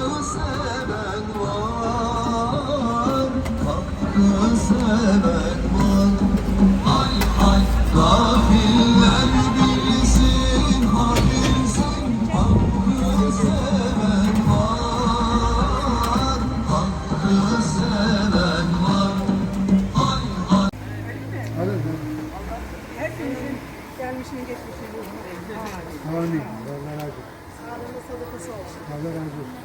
Seven var. Hakkı seven var. Hay hay Gafiller bilsin ha bilsin. Hakkı seven var. Hakkı seven var. Hay hay. Hepimizin gelmişini geçmişini Amin. Allah razı olsun.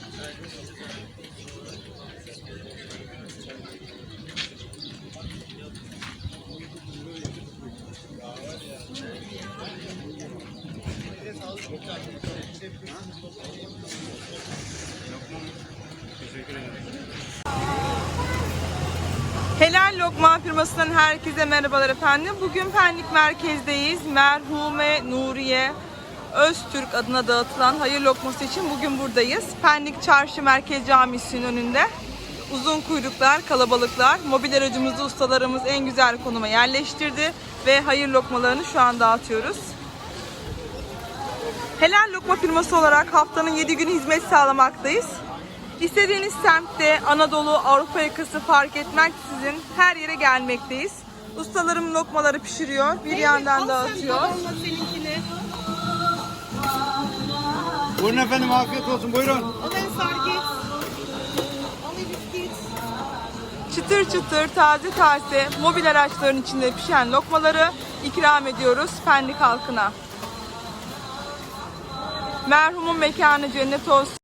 sağlığında sadakası olsun. Allah razı olsun. Helal Lokma firmasından herkese merhabalar efendim. Bugün Pendik merkezdeyiz. Merhume Nuriye Öztürk adına dağıtılan hayır lokması için bugün buradayız. Pendik Çarşı Merkez Camisi'nin önünde. Uzun kuyruklar, kalabalıklar. Mobil aracımızı ustalarımız en güzel konuma yerleştirdi ve hayır lokmalarını şu an dağıtıyoruz. Helal Lokma firması olarak haftanın 7 günü hizmet sağlamaktayız. İstediğiniz semtte Anadolu, Avrupa yakası fark etmeksizin her yere gelmekteyiz. Ustalarım lokmaları pişiriyor, bir yandan dağıtıyor. Buyurun efendim afiyet olsun buyurun. Çıtır çıtır, taze taze mobil araçların içinde pişen lokmaları ikram ediyoruz Pendik halkına. Merhumun mekanı cennet olsun.